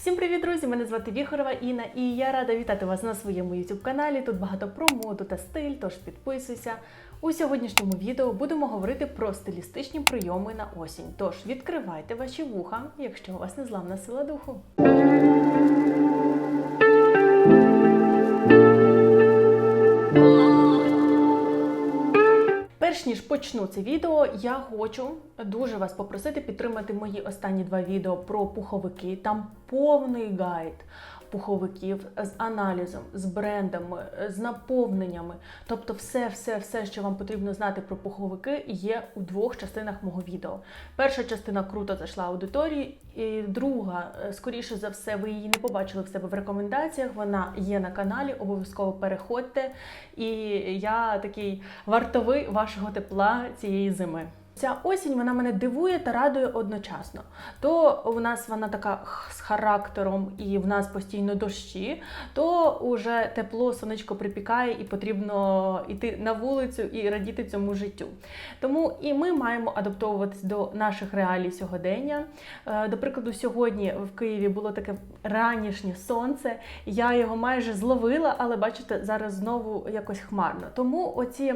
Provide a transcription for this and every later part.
Всім привіт, друзі! Мене звати Віхорова Інна, і я рада вітати вас на своєму youtube каналі. Тут багато про моду та стиль, тож підписуйся. У сьогоднішньому відео будемо говорити про стилістичні прийоми на осінь. Тож відкривайте ваші вуха, якщо у вас незламна сила духу. Перш ніж почну це відео, я хочу дуже вас попросити підтримати мої останні два відео про пуховики. Там повний гайд пуховиків з аналізом, з брендами, з наповненнями. Тобто, все, все, все, що вам потрібно знати про пуховики, є у двох частинах мого відео. Перша частина круто зайшла аудиторії, і друга, е, скоріше за все, ви її не побачили в себе в рекомендаціях. Вона є на каналі, обов'язково переходьте. І я такий вартовий вашого тепла цієї зими. Ця осінь вона мене дивує та радує одночасно. То у нас вона така з характером, і в нас постійно дощі, то уже тепло, сонечко припікає, і потрібно йти на вулицю і радіти цьому життю. Тому і ми маємо адаптовуватись до наших реалій сьогодення. Е, До прикладу, сьогодні в Києві було таке ранішнє сонце. Я його майже зловила, але бачите, зараз знову якось хмарно. Тому оці.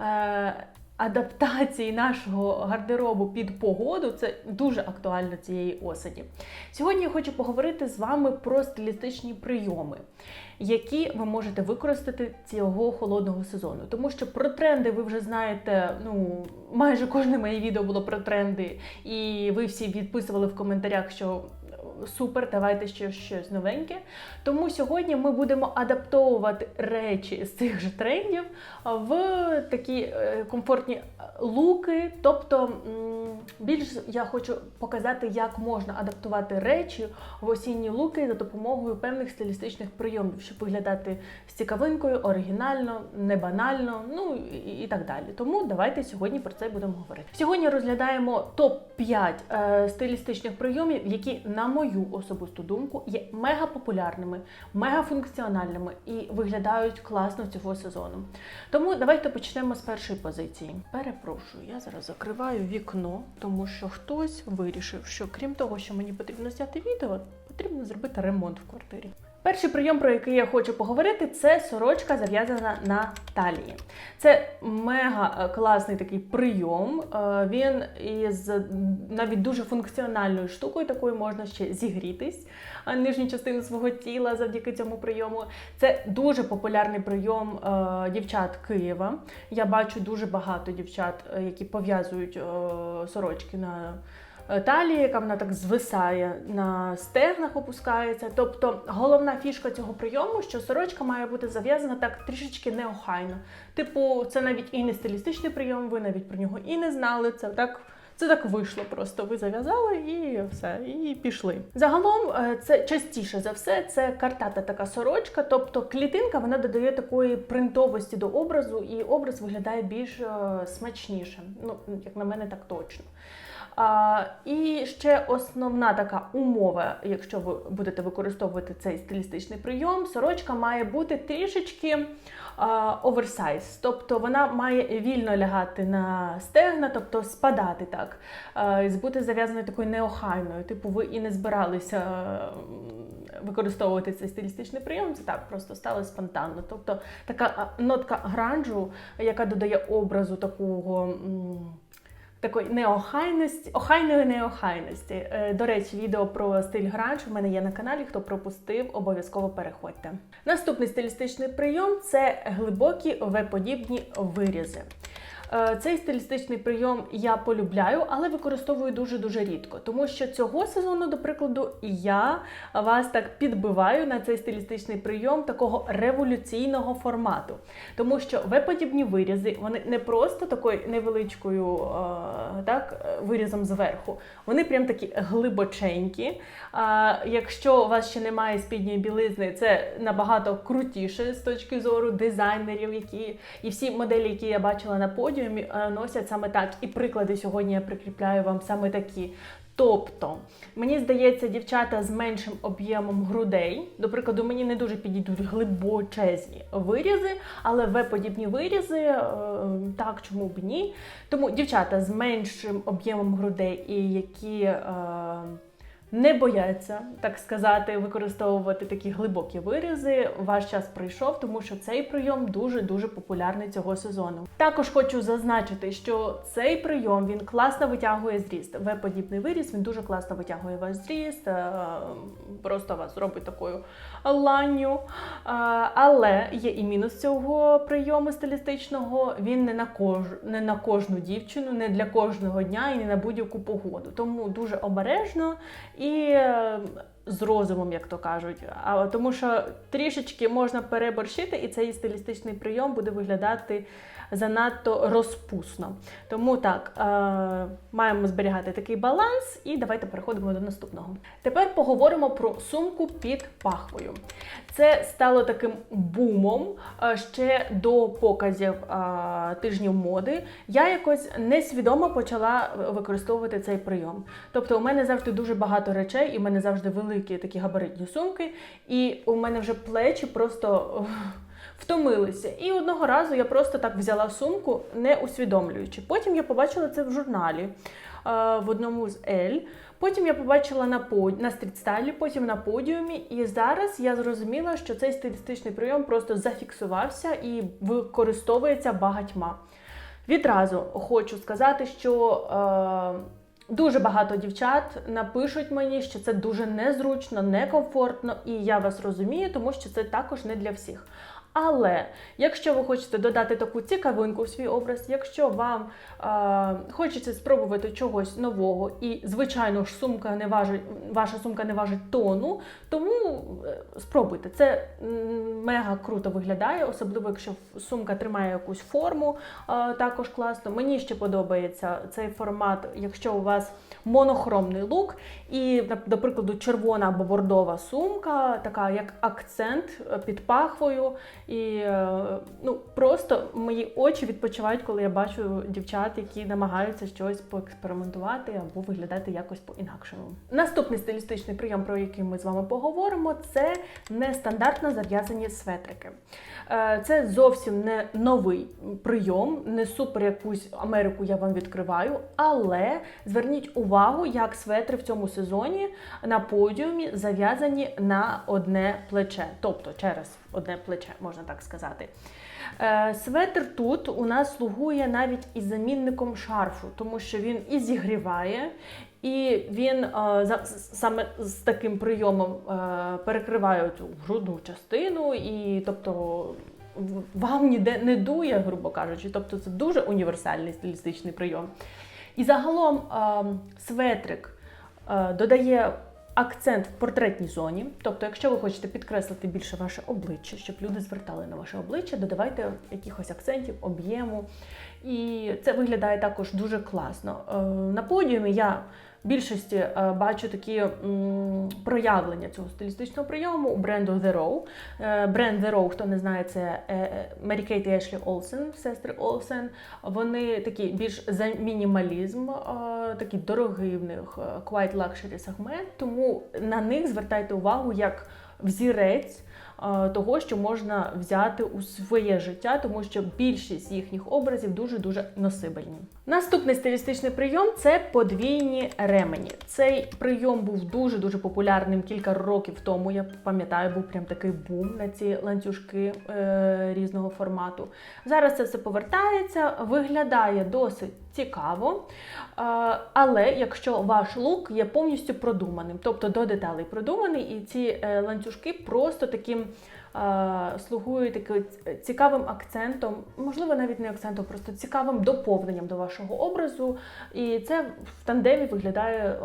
Е, Адаптації нашого гардеробу під погоду це дуже актуально цієї осені. Сьогодні я хочу поговорити з вами про стилістичні прийоми, які ви можете використати цього холодного сезону. Тому що про тренди ви вже знаєте, ну майже кожне моє відео було про тренди, і ви всі відписували в коментарях, що супер, давайте ще щось новеньке. Тому сьогодні ми будемо адаптовувати речі з цих же трендів в такі е, комфортні луки. Тобто, більш я хочу показати, як можна адаптувати речі в осінні луки за допомогою певних стилістичних прийомів, щоб виглядати з цікавинкою, оригінально, не банально, ну і так далі. Тому давайте сьогодні про це будемо говорити. Сьогодні розглядаємо топ 5 е, стилістичних прийомів, які, на мою особисту думку, є мега популярними, мега функціональними і виглядають класно цього сезону. Тому давайте почнемо з першої позиції. Перепрошую, я зараз закриваю вікно, тому що хтось вирішив, що крім того, що мені потрібно зняти відео, потрібно зробити ремонт в квартирі. Перший прийом, про який я хочу поговорити, це сорочка зав'язана на талії. Це мега е, класний такий прийом. Е, Він із навіть дуже функціональною штукою, такою можна ще зігрітись нижню частину свого тіла завдяки цьому прийому. Це дуже популярний прийом е, дівчат Києва. Я бачу дуже багато дівчат, які пов'язують сорочки на талії, яка вона так звисає на стегнах, опускається. Тобто головна фішка цього прийому, що сорочка має бути зав'язана так трішечки неохайно. Типу, це навіть і не стилістичний прийом, ви навіть про нього і не знали. Це так. Це так вийшло просто. Ви зав'язали і все, і пішли. Загалом, е, це частіше за все, це картата така сорочка, тобто клітинка вона додає такої принтовості до образу, і образ виглядає більш е, смачніше. Ну, як на мене, так точно. А, і ще основна така умова, якщо ви будете використовувати цей стилістичний прийом, сорочка має бути трішечки а, оверсайз, тобто вона має вільно лягати на стегна, тобто спадати так, а, бути зав'язаною такою неохайною. Типу, ви і не збиралися використовувати цей стилістичний прийом, це так просто стало спонтанно. Тобто така нотка гранжу, яка додає образу такого. Такої неохайності, охайної неохайності. Е, До речі, відео про стиль гранж у мене є на каналі. Хто пропустив, обов'язково переходьте. Наступний стилістичний прийом це глибокі В-подібні вирізи. Е, Цей стилістичний прийом я полюбляю, але використовую дуже-дуже рідко, тому що цього сезону, до прикладу, я вас так підбиваю на цей стилістичний прийом такого революційного формату. Тому що В-подібні вирізи, вони не просто такою невеличкою е, так, вирізом зверху, вони прям такі глибоченькі. Якщо у вас ще немає спідньої білизни, це набагато крутіше з точки зору дизайнерів, які і всі моделі, які я бачила на подіумі, е, носять саме так. І приклади сьогодні я прикріпляю вам саме такі. Тобто, мені здається, дівчата з меншим об'ємом грудей, до прикладу, мені не дуже підійдуть глибочезні вирізи, але В-подібні вирізи, е, так, чому б ні. Тому дівчата з меншим об'ємом грудей і які. Не бояться, так сказати, використовувати такі глибокі вирізи. Ваш час прийшов, тому що цей прийом дуже дуже популярний цього сезону. Також хочу зазначити, що цей прийом він класно витягує зріст. В-подібний виріз він дуже класно витягує ваш зріст, е, просто вас зробить такою ланню. Е, Але є і мінус цього прийому стилістичного. Він не на кож не на кожну дівчину, не для кожного дня і не на будь-яку погоду. Тому дуже обережно е, з розумом, як то кажуть. А тому що трішечки можна переборщити, і цей стилістичний прийом буде виглядати занадто розпусно. Тому так, е, маємо зберігати такий баланс, і давайте переходимо до наступного. Тепер поговоримо про сумку під пахвою. Це стало таким бумом е, ще до показів е, тижнів моди. Я якось несвідомо почала використовувати цей прийом. Тобто, у мене завжди дуже багато речей, і в мене завжди великі такі габаритні сумки, і у мене вже плечі просто. Втомилися. І одного разу я просто так взяла сумку, не усвідомлюючи. Потім я побачила це в журналі е, в одному з Ель. Потім я побачила на под... на стрітстайлі, потім на подіумі. І зараз я зрозуміла, що цей стилістичний прийом просто зафіксувався і використовується багатьма. Відразу хочу сказати, що. Е... Дуже багато дівчат напишуть мені, що це дуже незручно, некомфортно, і я вас розумію, тому що це також не для всіх. Але якщо ви хочете додати таку цікавинку в свій образ, якщо вам е, хочеться спробувати чогось нового, і, звичайно ж, сумка не важить, ваша сумка не важить тону, тому е, спробуйте. Це мега круто виглядає, особливо якщо сумка тримає якусь форму, е, також класно. Мені ще подобається цей формат, якщо у вас монохромний лук, і, до прикладу, червона або бордова сумка, така як акцент е, під пахвою. І е, ну, просто мої очі відпочивають, коли я бачу дівчат, які намагаються щось поекспериментувати або виглядати якось по-інакшому. Наступний стилістичний прийом, про який ми з вами поговоримо, це нестандартно зав'язані светрики. Е, Це зовсім не новий прийом, не супер якусь Америку я вам відкриваю, але зверніть увагу, як светри в цьому сезоні на подіумі зав'язані на одне плече, тобто через одне плече, можна так сказати. Е, Светр тут у нас слугує навіть і замінником шарфу, тому що він і зігріває, і він е, саме з таким прийомом е, перекриває цю грудну частину, і тобто вам ніде не дує, грубо кажучи. Тобто це дуже універсальний стилістичний прийом. І загалом е, светрик додає акцент в портретній зоні. Тобто, якщо ви хочете підкреслити більше ваше обличчя, щоб люди звертали на ваше обличчя, додавайте якихось акцентів, об'єму. І це виглядає також дуже класно. Е, На подіумі я більшості е, бачу такі проявлення цього стилістичного прийому у бренду The Row. Е, Бренд The Row, хто не знає, це е, Mary Kate і Ешлі Олсен, сестри Олсен. Вони такі більш за мінімалізм, такий дорогий в них quite luxury сегмент, тому на них звертайте увагу як взірець того, що можна взяти у своє життя, тому що більшість їхніх образів дуже дуже носибельні. Наступний стилістичний прийом це подвійні ремені. Цей прийом був дуже дуже популярним кілька років тому. Я пам'ятаю, був прям такий бум на ці ланцюжки е, різного формату. Зараз це все повертається, виглядає досить цікаво. Е, але якщо ваш лук є повністю продуманим, тобто до деталей продуманий, і ці е, ланцюжки просто таким е, слугують таким цікавим акцентом, можливо, навіть не акцентом, просто цікавим доповненням до вашого образу. І це в тандемі виглядає е,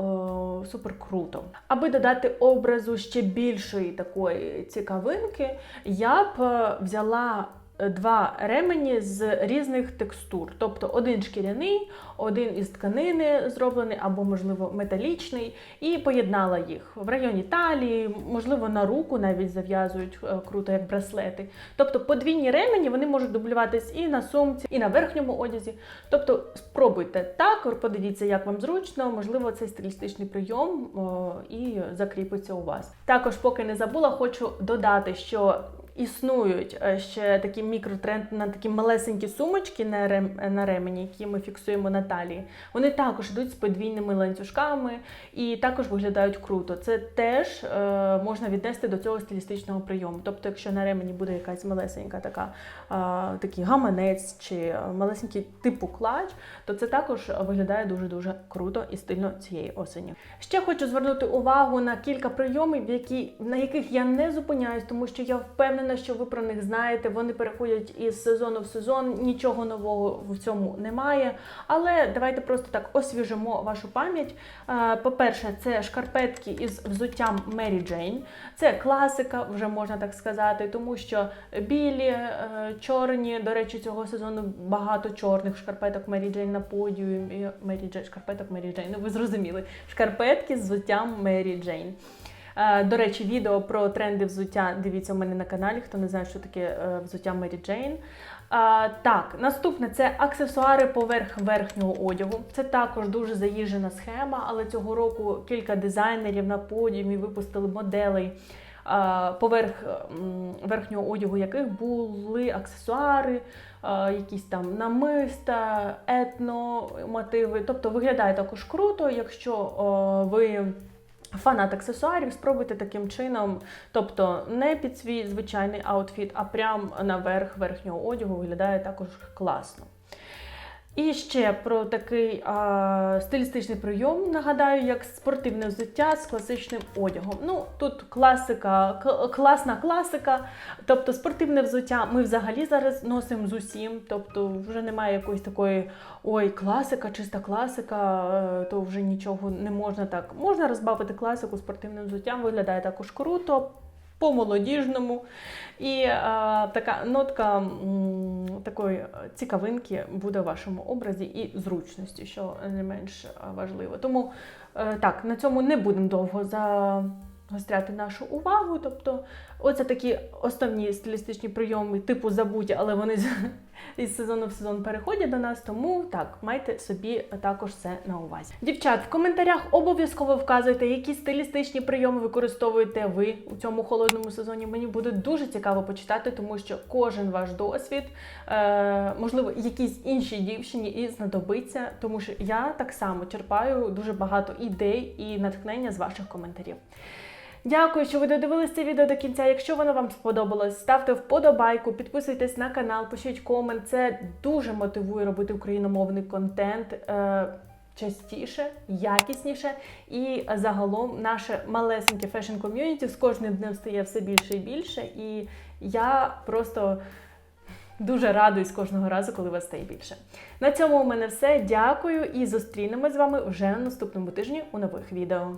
супер круто. Аби додати образу ще більшої такої цікавинки, я б взяла. Два ремені з різних текстур, тобто один шкіряний, один із тканини зроблений або, можливо, металічний, і поєднала їх в районі талії, можливо, на руку навіть зав'язують е, круто, як браслети. Тобто подвійні ремені вони можуть дублюватись і на сумці, і на верхньому одязі. Тобто спробуйте так, подивіться, як вам зручно, можливо, цей стилістичний прийом о, і закріпиться у вас. Також, поки не забула, хочу додати, що існують е, ще такі мікротренд на такі малесенькі сумочки на, рем, на ремені, які ми фіксуємо на талії. Вони також йдуть з подвійними ланцюжками і також виглядають круто. Це теж е, можна віднести до цього стилістичного прийому. Тобто, якщо на ремені буде якась малесенька така, е, такий гаманець чи малесенький типу клач, то це також виглядає дуже-дуже круто і стильно цієї осені. Ще хочу звернути увагу на кілька прийомів, які, на яких я не зупиняюсь, тому що я впевнена, що ви про них знаєте. Вони переходять із сезону в сезон, нічого нового в цьому немає. Але давайте просто так освіжимо вашу пам'ять. Е, По-перше, це шкарпетки із взуттям Mary Jane. Це класика, вже можна так сказати, тому що білі, е, чорні, до речі, цього сезону багато чорних шкарпеток Mary Jane на подіумі. Mary Jane, шкарпеток Mary Jane, ну ви зрозуміли. Шкарпетки з взуттям Mary Jane. Е, До речі, відео про тренди взуття дивіться у мене на каналі, хто не знає, що таке е, взуття Mary Jane. А, так, наступне це аксесуари поверх верхнього одягу. Це також дуже заїжджена схема, але цього року кілька дизайнерів на подіумі випустили моделей. Поверх верхнього одягу, яких були аксесуари, якісь там намиста, етно мотиви. Тобто виглядає також круто, якщо ви фанат аксесуарів, спробуйте таким чином, тобто не під свій звичайний аутфіт, а прям наверх верхнього одягу виглядає також класно. І ще про такий а, стилістичний прийом нагадаю, як спортивне взуття з класичним одягом. Ну тут класика, класна класика. Тобто спортивне взуття ми взагалі зараз носимо з усім. Тобто вже немає якоїсь такої ой, класика, чиста класика, е, то вже нічого не можна так. Можна розбавити класику спортивним взуттям, виглядає також круто. По-молодіжному. І е, така нотка м, такої цікавинки буде в вашому образі і зручності, що не менш важливо. Тому е, так, на цьому не будемо довго загостряти нашу увагу. Тобто, оце такі основні стилістичні прийоми, типу забуті, але вони із сезону в сезон переходять до нас. Тому так, майте собі також це на увазі. Дівчат, в коментарях обов'язково вказуйте, які стилістичні прийоми використовуєте ви у цьому холодному сезоні. Мені буде дуже цікаво почитати, тому що кожен ваш досвід, е, можливо, якійсь іншій дівчині і знадобиться, тому що я так само черпаю дуже багато ідей і натхнення з ваших коментарів. Дякую, що ви додивились це відео до кінця. Якщо воно вам сподобалось, ставте вподобайку, підписуйтесь на канал, пишіть комент. Це дуже мотивує робити україномовний контент. Е, Частіше, якісніше, і загалом наше малесеньке фешн ком'юніті з кожним днем стає все більше і більше. І я просто дуже радуюсь кожного разу, коли вас стає більше. На цьому у мене все. Дякую і зустрінемось з вами вже на наступному тижні у нових відео.